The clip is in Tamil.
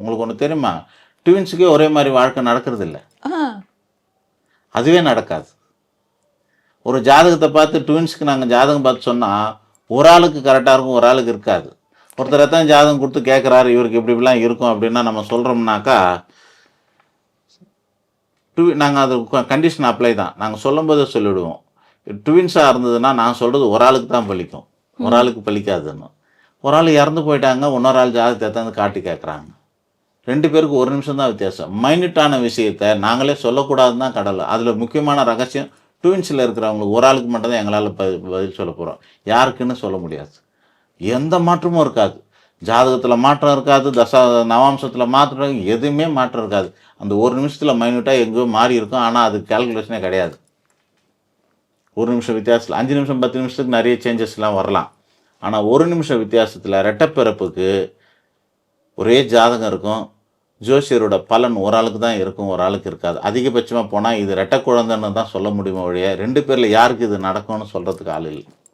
உங்களுக்கு ஒன்று தெரியுமா? ட்வின்ஸுக்கே ஒரே மாதிரி வாழ்க்கை நடக்கிறது இல்லை அதுவே நடக்காது. ஒரு ஜாதகத்தை பார்த்து ட்வின்ஸ்க்கு நாங்கள் ஜாதகம் பார்த்து சொன்னால் ஒரு ஆளுக்கு கரெக்டாக இருக்கும் ஒரு ஆளுக்கு இருக்காது. ஒருத்தர் தான் ஜாதகம் கொடுத்து கேட்குறாரு இவருக்கு இப்படி இப்படிலாம் இருக்கும் அப்படின்னா நம்ம சொல்கிறோம்னாக்கா டூ நாங்கள் அது கண்டிஷன் அப்ளை தான். நாங்கள் சொல்லும்போதே சொல்லிவிடுவோம் ட்வின்ஸாக இருந்ததுன்னா நான் சொல்கிறது ஒரு ஆளுக்கு தான் பலிக்கும். ஒரு ஆளுக்கு பலிக்காதுன்னு. ஒரு ஆள் இறந்து போயிட்டாங்க இன்னொரு ஆள் ஜாதகத்தை எடுத்தாந்து காட்டி கேட்குறாங்க ரெண்டு பேருக்கு ஒரு நிமிஷம் தான் வித்தியாசம் மைனியூட்டான விஷயத்த நாங்களே சொல்லக்கூடாதுன்னு தான் கடலை. அதில் முக்கியமான ரகசியம் ட்வின்ஸில் இருக்கிறவங்களுக்கு ஒரு ஆளுக்கு மட்டும்தான் எங்களால் ப பதில் சொல்ல போகிறோம் யாருக்குன்னு சொல்ல முடியாது. எந்த மாற்றமும் இருக்காது. ஜாதகத்தில் மாற்றம் இருக்காது தசா நவாம்சத்தில் மாற்றம் எதுவுமே மாற்றம் இருக்காது. அந்த ஒரு நிமிஷத்தில் மைன்யூட்டாக எங்கேயோ மாறி இருக்கும் ஆனால் அது கால்குலேஷனே கிடையாது. ஒரு நிமிஷம் வித்தியாசத்தில் அஞ்சு நிமிஷம் பத்து நிமிஷத்துக்கு நிறைய சேஞ்சஸ்லாம் வரலாம். ஆனால் ஒரு நிமிஷம் வித்தியாசத்தில் ரெட்டப்பிறப்புக்கு ஒரே ஜாதகம் இருக்கும். ஜோசியரோட பலன் ஒரு ஆளுக்கு தான் இருக்கும் ஒரு ஆளுக்கு இருக்காது. அதிகபட்சமாக போனால் இது ரெட்டை குழந்தைன்னு தான் சொல்ல முடியுமோ ஒழிய ரெண்டு பேரில் யாருக்கு இது நடக்கும்னு சொல்கிறதுக்கு ஆள் இல்லை.